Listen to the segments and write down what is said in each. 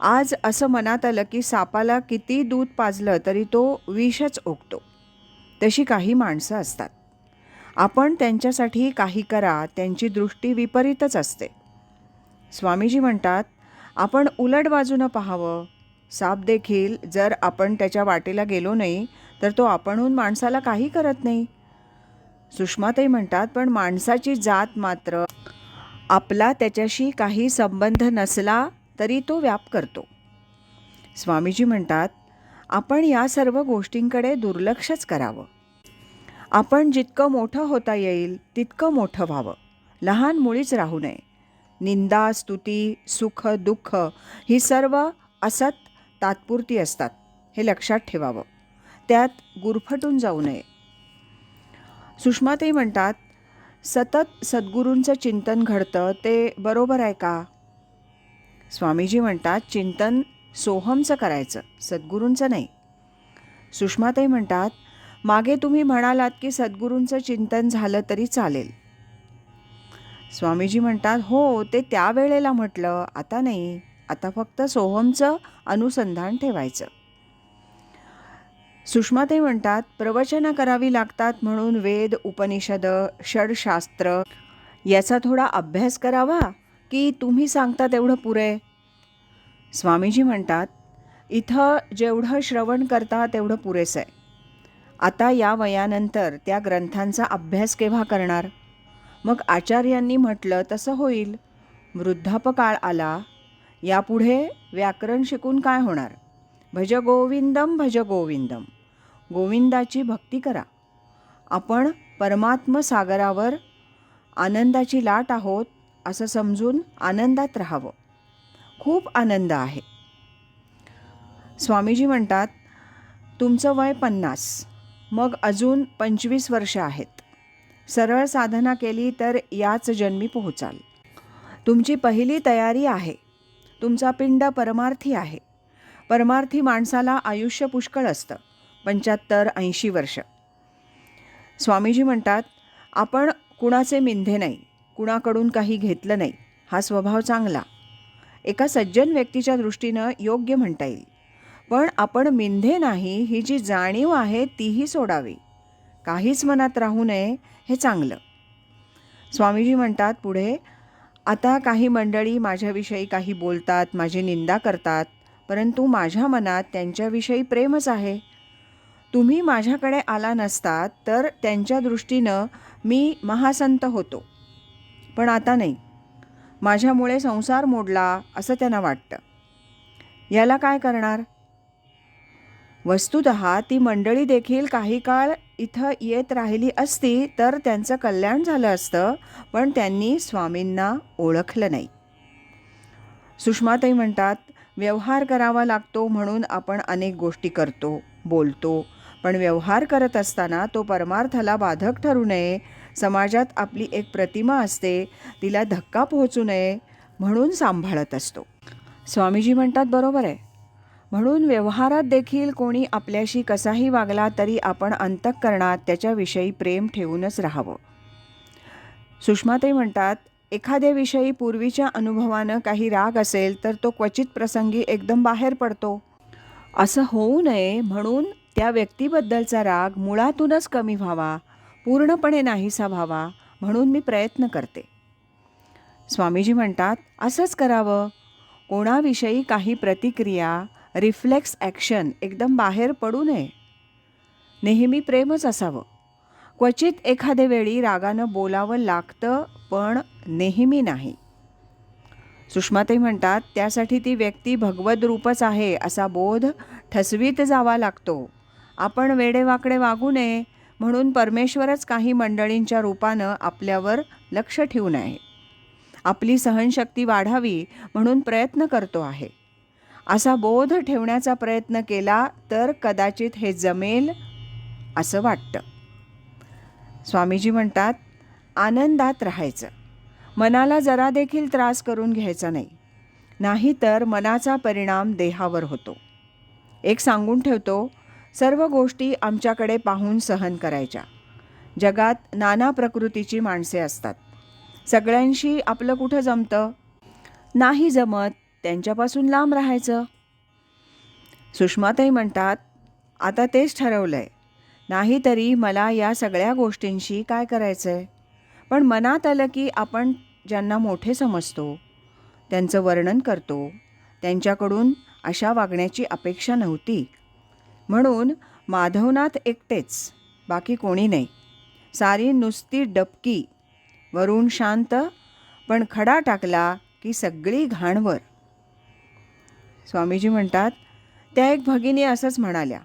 आज असं मनात आलं की सापाला किती दूध पाजलं तरी तो विषच ओकतो. तशी काही माणसं असतात. आपण त्यांच्यासाठी काही करा त्यांची दृष्टी विपरीतच असते. स्वामीजी म्हणतात आपण उलट बाजूनं पाहावं. साप देखील जर आपण त्याच्या वाटेला गेलो नाही तर तो आपणहून माणसाला काही करत नाही. सुषमाताई म्हणतात पण माणसाची जात मात्र आपला त्याच्याशी काही संबंध नसला तरी तो व्याप करतो. स्वामीजी म्हणतात आपण या सर्व गोष्टींकडे दुर्लक्षच करावं. आपण जितकं मोठं होता येईल तितकं मोठं व्हावं. लहान मुळीच राहू नये. निंदा स्तुती सुख दुःख ही सर्व असत तात्पुरती असतात हे लक्षात ठेवावं. त्यात गुरफटून जाऊ नये. सुषमाताई म्हणतात सतत सद्गुरूंचं चिंतन घडतं ते बरोबर आहे का? स्वामीजी म्हणतात चिंतन सोहमचं करायचं सद्गुरूंचं नाही. सुषमाताई म्हणतात मागे तुम्ही म्हणालात की सद्गुरूंचं चिंतन झालं तरी चालेल. स्वामीजी म्हणतात हो ते त्यावेळेला म्हटलं आता नाही आता फक्त सोहमचं अनुसंधान ठेवायचं. सुषमाताई म्हणतात प्रवचनं करावी लागतात म्हणून वेद उपनिषद षडशास्त्र याचा थोडा अभ्यास करावा की तुम्ही सांगता तेवढं पुरे. स्वामीजी म्हणतात इथं जेवढं श्रवण करता तेवढं पुरेसं आहे. आता या वयानंतर त्या ग्रंथांचा अभ्यास केव्हा करणार? मग आचार्यांनी म्हटलं तसं होईल. वृद्धापकाळ आला. यापुढे व्याकरण शिकून काय होणार? भज गोविंदम भज गोविंदम गोविंदाची भक्ती करा. आपण परमात्म सागरावर आनंदाची लाट आहोत. असं समजून आनंदात राहावं. खूप आनंद आहे. स्वामीजी म्हणतात तुमचं वय पन्नास मग अजून पंचवीस वर्ष आहेत. सरळ साधना केली तर याच जन्मी पोहोचाल. तुमची पहिली तयारी आहे. तुमचा पिंड परमार्थी आहे. परमार्थी माणसाला आयुष्य पुष्कळ असतं. पंच्याहत्तर ऐंशी वर्ष. स्वामीजी म्हणतात आपण कुणाचे मिंधे नाही. कुणाकडून काही घेतलं नाही. हा स्वभाव चांगला. एका सज्जन व्यक्तीच्या दृष्टीनं योग्य म्हणता येईल. पण आपण मिंधे नाही ही जी जाणीव आहे तीही सोडावी. काहीच मनात राहू नये हे चांगलं. स्वामीजी म्हणतात पुढे आता काही मंडळी माझ्याविषयी काही बोलतात माझी निंदा करतात परंतु माझ्या मनात त्यांच्याविषयी प्रेमच आहे. तुम्ही माझ्याकडे आला नसतात तर त्यांच्या दृष्टीनं मी महासंत होतो. पण आता नाही. माझ्यामुळे संसार मोडला असं त्यांना वाटतं. याला काय करणार? वस्तुत ती मंडळी देखील काही काळ इथं येत राहिली असती तर त्यांचं कल्याण झालं असतं पण त्यांनी स्वामींना ओळखलं नाही. सुषमाताई म्हणतात व्यवहार करावा लागतो म्हणून आपण अनेक गोष्टी करतो बोलतो पण व्यवहार करत असताना तो परमार्थाला बाधक ठरू नये. समाजात आपली एक प्रतिमा असते तिला धक्का पोहोचू नये म्हणून सांभाळत असतो. स्वामीजी म्हणतात बरोबर आहे. म्हणून व्यवहारात देखील कोणी आपल्याशी कसाही वागला तरी आपण अंतःकरणात त्याच्याविषयी प्रेम ठेवूनच राहावं. सुषमाताई म्हणतात एखाद्याविषयी पूर्वीच्या अनुभवानं काही राग असेल तर तो क्वचित प्रसंगी एकदम बाहेर पडतो. असं होऊ नये म्हणून त्या व्यक्तीबद्दलचा राग मुळातूनच कमी व्हावा पूर्णपणे नाहीसा व्हावा म्हणून मी प्रयत्न करते. स्वामीजी म्हणतात असंच करावं. कोणाविषयी काही प्रतिक्रिया रिफ्लेक्स ॲक्शन एकदम बाहेर पडू नये. नेहमी प्रेमच असावं. क्वचित एखाद्या वेळी रागानं बोलावं लागतं पण नेहमी नाही. सुषमाताई म्हणतात त्यासाठी ती व्यक्ती भगवद रूपच आहे असा बोध ठसवीत जावा लागतो. आपण वेडेवाकडे वागू नये म्हणून परमेश्वरच काही मंडळींच्या रूपानं आपल्यावर लक्ष ठेवून आहे. आपली सहनशक्ती वाढावी म्हणून प्रयत्न करतो आहे. असा बोध ठेवण्याचा प्रयत्न केला तर कदाचित हे जमेल असं वाटतं. स्वामीजी म्हणतात आनंदात राहायचं. मनाला जरा देखील त्रास करून घ्यायचा नाही. नाहीतर मनाचा परिणाम देहावर होतो. एक सांगून ठेवतो सर्व गोष्टी आमच्याकडे पाहून सहन करायच्या. जगात नाना प्रकृतीची माणसे असतात. सगळ्यांशी आपलं कुठं जमतं? नाही जमत त्यांच्यापासून लांब राहायचं. सुषमाताई म्हणतात आता तेच ठरवलं आहे नाहीतरी मला या सगळ्या गोष्टींशी काय करायचं आहे पण मनात आलं की आपण ज्यांना मोठे समजतो त्यांचं वर्णन करतो त्यांच्याकडून अशा वागण्याची अपेक्षा नव्हती. म्हणून माधवनाथ एकटेच बाकी कोणी नाही. सारी नुसती डबकी वरून शांत पण खडा टाकला की सगळी घाणवर. स्वामीजी म्हणतात त्या एक भगिनी असंच म्हणाल्या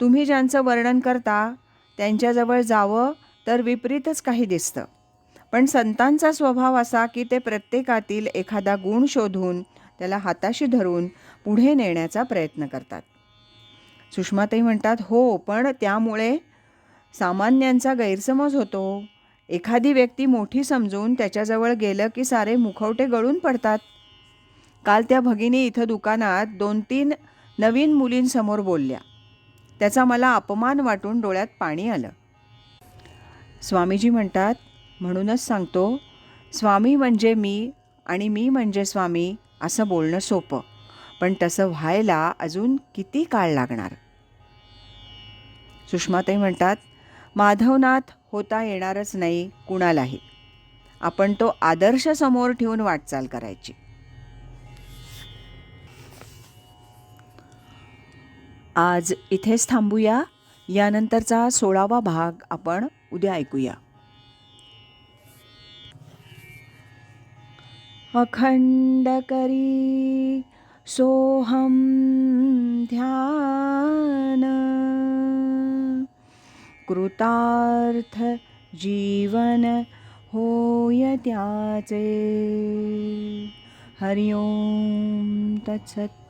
तुम्ही ज्यांचं वर्णन करता त्यांच्याजवळ जावं तर विपरीतच काही दिसतं. पण संतांचा स्वभाव असा की ते प्रत्येकातील एखादा गुण शोधून त्याला हाताशी धरून पुढे नेण्याचा प्रयत्न करतात. सुषमाताई म्हणतात हो पण त्यामुळे सामान्यांचा गैरसमज होतो. एखादी व्यक्ती मोठी समजून त्याच्याजवळ गेलं की सारे मुखवटे गळून पडतात. काल त्या भगिनी इथं दुकानात दोन तीन नवीन मुलींसमोर बोलल्या. त्याचा मला अपमान वाटून डोळ्यात पाणी आलं. स्वामीजी म्हणतात म्हणूनच सांगतो स्वामी म्हणजे मी आणि मी म्हणजे स्वामी असं बोलणं सोपं. पण तसं व्हायला अजून किती काळ लागणार? सुषमाताई म्हणतात माधवनाथ होता येणारच नाही कुणालाही. आपण तो आदर्श समोर ठेवून वाटचाल करायची. आज इथेच थांबूया. यानंतरचा सोळावा भाग आपण उद्या ऐकूया. अखंड करी सोहम ध्यान। कृतार्थ जीवन होय त्याचे। हरिओम तत्सत।